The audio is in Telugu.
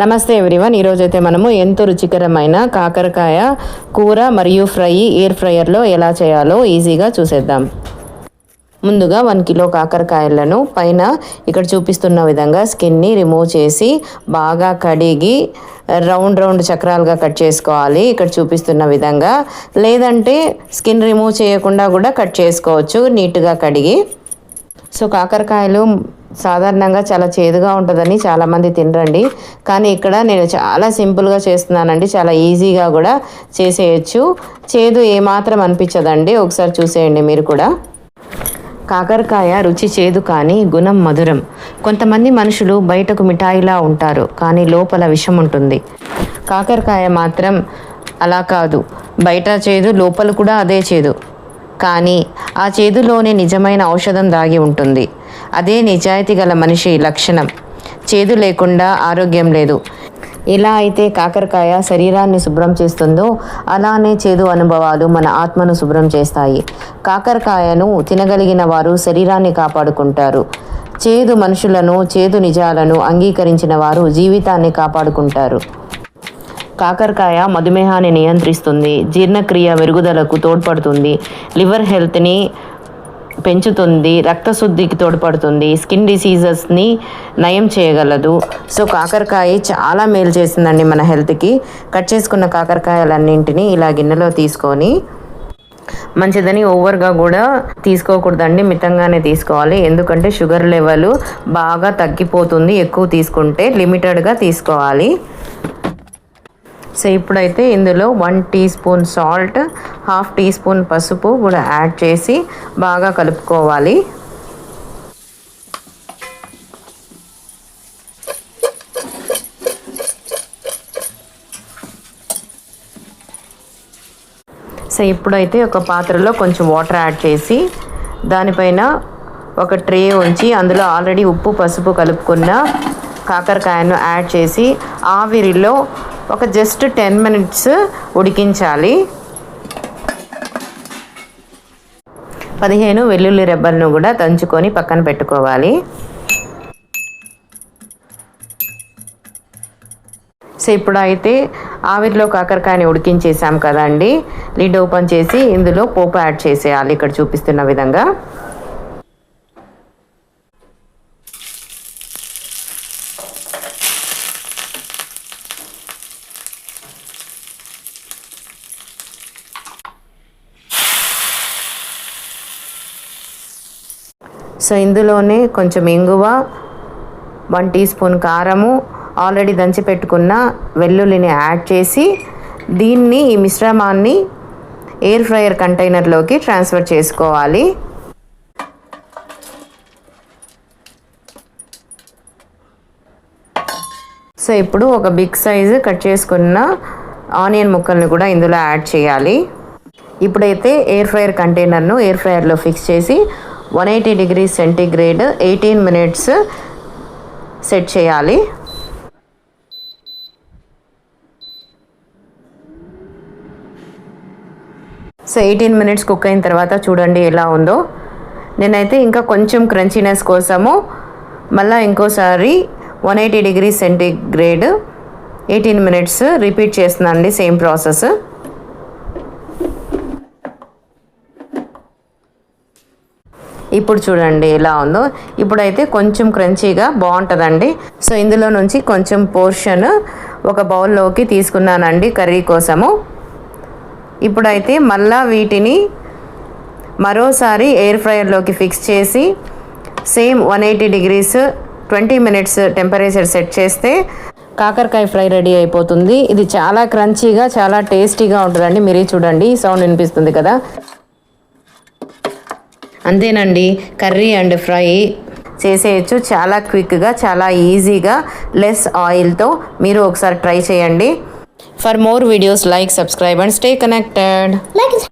నమస్తే ఎవ్రీవన్. ఈరోజు అయితే మనము ఎంతో రుచికరమైన కాకరకాయ కూర మరియు ఫ్రై ఎయిర్ ఫ్రైయర్లో ఎలా చేయాలో ఈజీగా చూసేద్దాం. ముందుగా వన్ కిలో కాకరకాయలను పైన ఇక్కడ చూపిస్తున్న విధంగా స్కిన్ని రిమూవ్ చేసి బాగా కడిగి రౌండ్ రౌండ్ చక్రాలుగా కట్ చేసుకోవాలి. ఇక్కడ చూపిస్తున్న విధంగా లేదంటే స్కిన్ రిమూవ్ చేయకుండా కూడా కట్ చేసుకోవచ్చు నీట్గా కడిగి. సో కాకరకాయలు సాధారణంగా చాలా చేదుగా ఉంటుందని చాలామంది తినరండి. కానీ ఇక్కడ నేను చాలా సింపుల్గా చేస్తున్నానండి. చాలా ఈజీగా కూడా చేసేయచ్చు. చేదు ఏమాత్రం అనిపించదండి. ఒకసారి చూసేయండి మీరు కూడా. కాకరకాయ రుచి చేదు కానీ గుణం మధురం. కొంతమంది మనుషులు బయటకు మిఠాయిలా ఉంటారు కానీ లోపల విషం ఉంటుంది. కాకరకాయ మాత్రం అలా కాదు. బయట చేదు లోపల కూడా అదే చేదు. కానీ ఆ చేదులోనే నిజమైన ఔషధం దాగి ఉంటుంది. అదే నిజాయితీ గల మనిషి లక్షణం. చేదు లేకుండా ఆరోగ్యం లేదు. ఎలా అయితే కాకరకాయ శరీరాన్ని శుభ్రం చేస్తుందో అలానే చేదు అనుభవాలు మన ఆత్మను శుభ్రం చేస్తాయి. కాకరకాయను తినగలిగిన వారు శరీరాన్ని కాపాడుకుంటారు. చేదు మనుషులను చేదు నిజాలను అంగీకరించిన వారు జీవితాన్ని కాపాడుకుంటారు. కాకరకాయ మధుమేహాన్ని నియంత్రిస్తుంది. జీర్ణక్రియ మెరుగుదలకు తోడ్పడుతుంది. లివర్ హెల్త్ని పెంచుతుంది. రక్తశుద్ధికి తోడ్పడుతుంది. స్కిన్ డిసీజెస్ని నయం చేయగలదు. సో కాకరకాయ చాలా మేలు చేసిందండి మన హెల్త్కి. కట్ చేసుకున్న కాకరకాయలన్నింటినీ ఇలా గిన్నెలో తీసుకొని మంచిదని ఓవర్గా కూడా తీసుకోకూడదండి. మితంగానే తీసుకోవాలి. ఎందుకంటే షుగర్ లెవెల్ బాగా తగ్గిపోతుంది. ఎక్కువ తీసుకుంటే లిమిటెడ్గా తీసుకోవాలి. సో ఇప్పుడైతే ఇందులో one teaspoon salt half teaspoon పసుపు కూడా యాడ్ చేసి బాగా కలుపుకోవాలి. సో ఇప్పుడైతే ఒక పాత్రలో కొంచెం వాటర్ యాడ్ చేసి దానిపైన ఒక ట్రే ఉంచి అందులో ఆల్రెడీ ఉప్పు పసుపు కలుపుకున్న కాకరకాయను యాడ్ చేసి ఆవిరిలో ఒక జస్ట్ టెన్ మినిట్స్ ఉడికించాలి. పదిహేను వెల్లుల్లి రెబ్బలను కూడా దంచుకొని పక్కన పెట్టుకోవాలి. సో ఇప్పుడు అయితే ఆవిరిలో కాకరకాయని ఉడికించేసాం కదండి. లిడ్ ఓపెన్ చేసి ఇందులో పోపు యాడ్ చేసేయాలి. ఇక్కడ చూపిస్తున్న విధంగా. సో ఇందులోనే కొంచెం ఇంగువ వన్ టీ స్పూన్ కారము ఆల్రెడీ దంచి పెట్టుకున్న వెల్లుల్లిని యాడ్ చేసి దీన్ని ఈ మిశ్రమాన్ని ఎయిర్ ఫ్రైయర్ కంటైనర్లోకి ట్రాన్స్ఫర్ చేసుకోవాలి. సో ఇప్పుడు ఒక బిగ్ సైజు కట్ చేసుకున్న ఆనియన్ ముక్కల్ని కూడా ఇందులో యాడ్ చేయాలి. ఇప్పుడైతే ఎయిర్ ఫ్రయర్ కంటైనర్ను ఎయిర్ ఫ్రైయర్లో ఫిక్స్ చేసి one eighty degree centigrade eighteen minutes set చేయాలి. సో ఎయిటీన్ మినిట్స్ కుక్ అయిన తర్వాత చూడండి ఎలా ఉందో. నేనైతే ఇంకా కొంచెం క్రంచీనెస్ కోసము మళ్ళీ ఇంకోసారి one eighty degree centigrade eighteen minutes repeat చేస్తున్నానండి సేమ్ ప్రాసెస్. ఇప్పుడు చూడండి ఎలా ఉందో. ఇప్పుడైతే కొంచెం క్రంచీగా బాగుంటుందండి. సో ఇందులో నుంచి కొంచెం పోర్షన్ ఒక బౌల్లోకి తీసుకున్నానండి కర్రీ కోసము. ఇప్పుడైతే మళ్ళా వీటిని మరోసారి ఎయిర్ ఫ్రైయర్లోకి ఫిక్స్ చేసి same one eighty degrees twenty minutes temperature set చేస్తే కాకరకాయ ఫ్రై రెడీ అయిపోతుంది. ఇది చాలా క్రంచీగా చాలా టేస్టీగా ఉంటుందండి. మీరే చూడండి. సౌండ్ వినిపిస్తుంది కదా. అంతేనండి. Curry and fry. చేసేయచ్చు. చాలా క్విక్గా చాలా ఈజీగా లెస్ ఆయిల్తో మీరు ఒకసారి ట్రై చేయండి. For more videos like subscribe and stay connected. Like